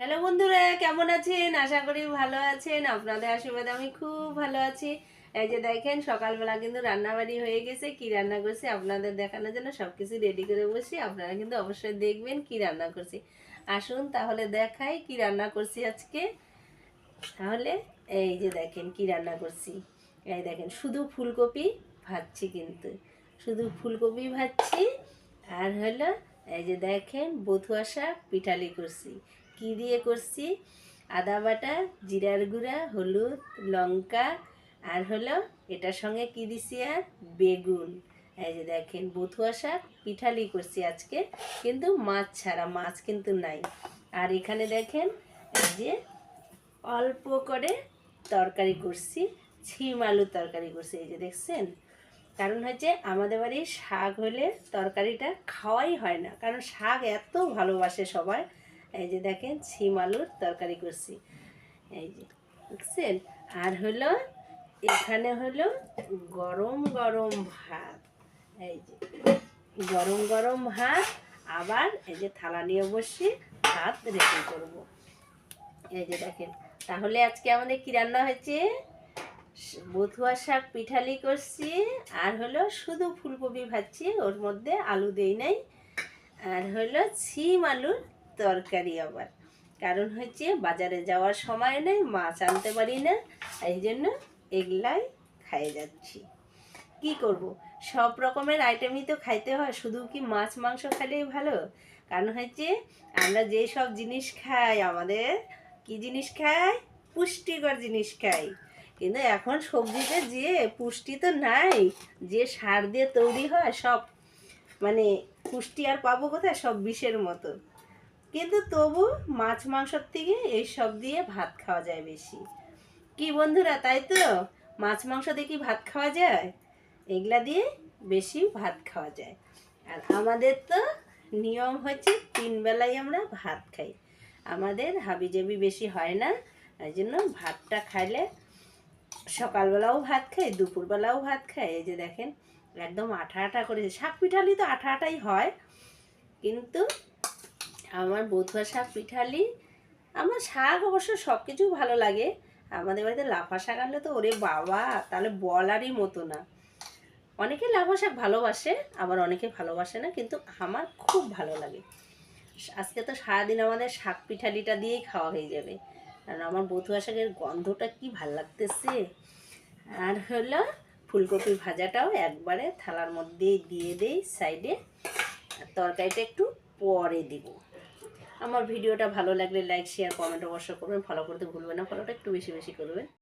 Hello বন্ধুরা, কেমন আছেন? আশা করি ভালো আছেন। আপনাদের আশীর্বাদে আমি খুব ভালো আছি। এই যে দেখেন, সকালবেলা কিন্তু রান্নাবাড়ি হয়ে গেছে। কি রান্না করছি আপনাদের দেখানোর জন্য সব কিছু রেডি করে বসি আপনারা কিন্তু অবশ্যই দেখবেন কি রান্না করছি। আসুন তাহলে দেখাই কি রান্না করছি আজকে। তাহলে এই যে দেখেন কি রান্না করছি। এই দেখেন, শুধু ফুলকপি ভাজছি কিন্তু। শুধু ফুলকপি ভাজছি। আর হলো এই যে দেখেন, বথুয়া শাক পিঠালি করছি। কি দিয়ে করছি? আদা বাটা, জিরার গুঁড়া, হলুদ, লঙ্কা, আর হলো এটার সঙ্গে কি দিছি আর? বেগুন। এই যে দেখেন, বথুয়া শাক, পিঠালি করছি আজকে, কিন্তু মাছ ছাড়া, মাছ কিন্তু নাই। আর এখানে দেখেন, এই যে অল্প করে তরকারি করছি, ছিম আলুর তরকারি করছি, এই যে দেখছেন? কারণ হচ্ছে আমাদের বাড়ির শাক হলে তরকারিটা খাওয়াই হয় না, কারণ শাক এত ভালোবাসে সবাই এই যে দেখেন, ছিম আলুর তরকারি করছি। এই যে দেখছেন আর হলো, এখানে হলো গরম গরম ভাত। এই যে, গরম গরম ভাত, আবার এই যে থালা নিয়ে বসে ভাত রেডি করব। এই যে দেখেন, তাহলে আজকে আমাদের কি রান্না হয়েছে? বথুয়া শাক পিঠালি করছি, আর হলো শুধু ফুলকপি ভাজছি, ওর মধ্যে আলু দেই নাই। আর হলো ছিম আলুর তরকারি আবার। কারণ হচ্ছে বাজারে যাওয়ার সময় নেই, মাছ আনতে পারি না, এই জন্য এগুলাই খাইয়ে যাচ্ছি। কি করব? সব রকমের আইটেমই তো খাইতে হয়, শুধু কি মাছ, মাংস খেলেই ভালো? কারণ হচ্ছে আমরা যে সব জিনিস খাই, আমাদের কি জিনিস খাই? পুষ্টিকর জিনিস খাই। কিন্তু এখন সবজিতে যে পুষ্টি তো নাই, যে সার দিয়ে তৈরি হয়, সব মানে পুষ্টি আর পাবো কোথায়? সব বিষের মতো। কিন্তু তবু মাছ মাংসর থেকে এই সব দিয়ে ভাত খাওয়া যায় বেশি। কি বন্ধুরা, তাই তো? মাছ মাংস দিয়ে কি ভাত খাওয়া যায়? এগুলা দিয়ে বেশি ভাত খাওয়া যায়। আর আমাদের তো নিয়ম হচ্ছে তিন বেলায় আমরা ভাত খাই। আমাদের হাবিজাবি বেশি হয় না এই জন্য ভাতটা খাইলে সকালবেলাও ভাত খাই, দুপুরবেলাও ভাত খাই। এই যে দেখেন, একদম আঠা আঠা করেছে শাক পিঠালি তো আঠা আঠাই হয়, কিন্তু আমার বধুয়া শাক পিঠালি আমার শাক অবশ্য সব কিছু ভালো লাগে। আমাদের বাড়িতে লাফা শাক আনলে তো ওরে বাবা, তাহলে বলারই মতো না। অনেকে লাফা শাক ভালোবাসে, আবার অনেকে ভালোবাসে না, কিন্তু আমার খুব ভালো লাগে। আজকে তো সারাদিন আমাদের শাক পিঠালিটা দিয়েই খাওয়া হয়ে যাবে। কারণ আমার বধুয়া শাকের গন্ধটা কি ভালো লাগতেছে। আর হলো ফুলকপি ভাজাটাও একবারে থালার মধ্যে দিয়ে দেই, সাইডে। আর তরকারিটা একটু পরে দিব। আমার ভিডিওটা ভালো লাগলে লাইক শেয়ার কমেন্ট অবশ্যই করবেন। ফলো করতে ভুলবেন না। ফলোটা একটু বেশি বেশি করবেন।